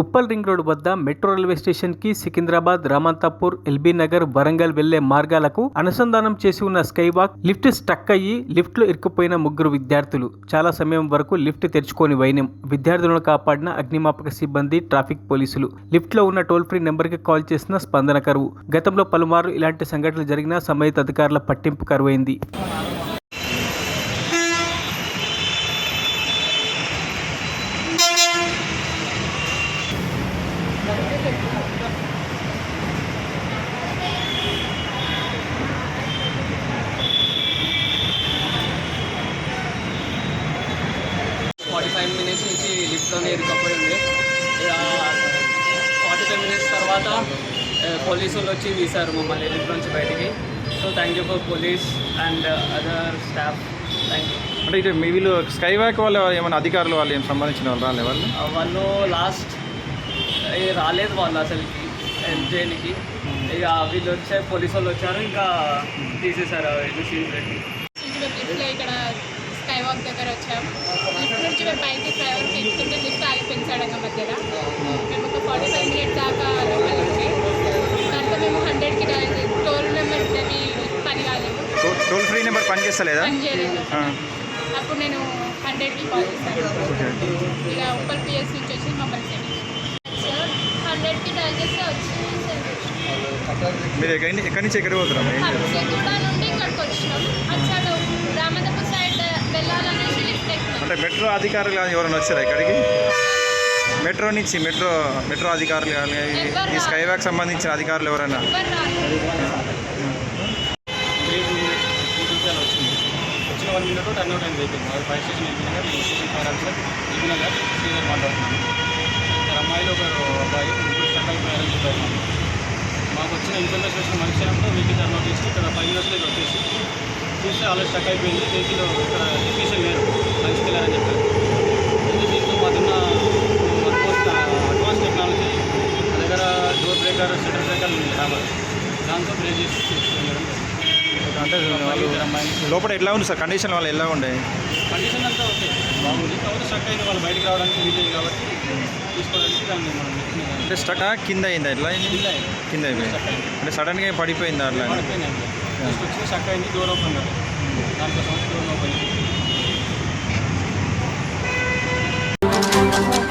Uppal ring road వద్ద metro railway స్టేషన్కి Secunderabad Ramanthapur LB Nagar Warangal వెళ్ళే మార్గాలకు అనుసంధానం చేసి ఉన్న స్కై వాక్ లిఫ్ట్ స్టక్ అయ్యి లిఫ్ట్లో ఇరుక్కుపోయిన ముగ్గురు విద్యార్థులు. చాలా సమయం వరకు లిఫ్ట్ తెరుచుకొని వైనం. విద్యార్థులను కాపాడిన అగ్నిమాపక సిబ్బంది ట్రాఫిక్ పోలీసులు. లిఫ్ట్లో ఉన్న టోల్ ఫ్రీ నెంబర్కి కాల్ చేసిన స్పందన కరువు. గతంలో పలుమార్లు ఇలాంటి సంఘటనలు జరిగినా సంబంధిత అధికారుల పట్టింపు కరువైంది ఫార్టీ ఫైవ్ మినిట్స్ ఇరుక్కపోయింది. ఇక ఫార్టీ ఫైవ్ మినిట్స్ తర్వాత పోలీసులు వచ్చి తీశారు మమ్మల్ని లిఫ్ట్ నుంచి బయటికి. So thank you for police and other staff thank you అంటే ఇటు మీ వీళ్ళు స్కై వాక్ వాళ్ళు ఏమైనా అధికారులు వాళ్ళు ఏం సంబంధించిన వాళ్ళు రాలే వాళ్ళు? వాళ్ళు లాస్ట్ రాలేదు వాళ్ళు అసలుకి హెల్ప్ చేయడానికి ఇక వీళ్ళు వచ్చే పోలీసు వాళ్ళు వచ్చారు ఇంకా తీసేశారు సీన్ పెట్టి లిఫ్ట్లో ఇక్కడ వాక్ దగ్గర వచ్చాం. లిఫ్ట్ నుంచి మేము పైకి ఫ్లైఓవర్కి ఎక్కుతుంటే లిఫ్ట్ ఆగిపోయింది సడన్గా మధ్యలో మేము ఒక ఫార్టీ ఫైవ్ మినిట్స్ దాకా లోపల ఉండి దాంతో మేము హండ్రెడ్కి డైల్ టోల్ నెంబర్ ఉండేవి పని కాలేదు. టోల్ ఫ్రీ నెంబర్ పని చేస్తలేదా? పని చేయలేదు. ఆ, అప్పుడు నేను హండ్రెడ్కి కాల్ చేశాను. ఇక ఉప్పల్ పిఎస్ నుంచి వచ్చి మమ్మల్ని హండ్రెడ్కి డైల్ చేస్తే వచ్చి మీరు ఎక్కడి నుంచి- ఎక్కడి నుంచి ఎక్కడికి హబ్సిగూడ నుండి ఇక్కడికి వచ్చినాం. అటు అంటే మెట్రో అధికారులు కానీ ఎవరైనా వచ్చారా ఇక్కడికి మెట్రో నుంచి మెట్రో మెట్రో అధికారులు కానీ ఈ- స్కైవాక్ సంబంధించిన అధికారులు ఎవరైనా వచ్చింది వచ్చిన వన్ మినిట్ టర్న్ అవుట్ అయింది వెహికల్ అది station LB station fire officer Sridhar మాట్లాడుతున్నాను ఇద్దరు అమ్మాయిలు ఒకరు అబ్బాయి ముగ్గురు స్టక్ అయిపోయారని చెప్పారు మాకు. వచ్చిన ఇన్ఫర్మేషన్ వచ్చిన మరుక్షణంలో వెహికల్ టర్న్ అవుట్ చేసి ఇక్కడ ఫైవ్ మినిట్స్లో వచ్చేసి చూస్తే ఆల్రెడీ స్టక్ అయిపోయింది వెహికల్ ఇక్కడ టెక్నీషియన్ లేరు లంచ్కి వెళ్ళారని చెప్పారు దీంతో మాకున్న అడ్వాన్స్ టెక్నాలజీ మా దగ్గర డోర్ బ్రేకర్ షటర్ బ్రేకర్ ఉంది రావాలి దాంతో బ్రేక్ చేసి తీసుకెళ్ళడం. అంటే లోపల ఎట్లా ఉంది సార్? కండిషన్ వాళ్ళు ఎలా ఉండే? కండిషన్ అంతా ఓకే. బాగుంది. కాకపోతే స్ట్రక్ అయింది వాళ్ళు బయటకు రావడానికి వీలేదు కాబట్టి తీసుకోవడానికి దాన్ని మనం అంటే స్టక్ కింద అయిందా ఎట్లా అయింది? కింద అయిపోయింది స్ట్రక్ అంటే సడన్గా పడిపోయిందా అట్లా? పడిపోయింది స్ట్రక్ అయింది డోర్ ఓపెన్ కాదు. దానికోసం డోర్ ఓపెన్ Thank you.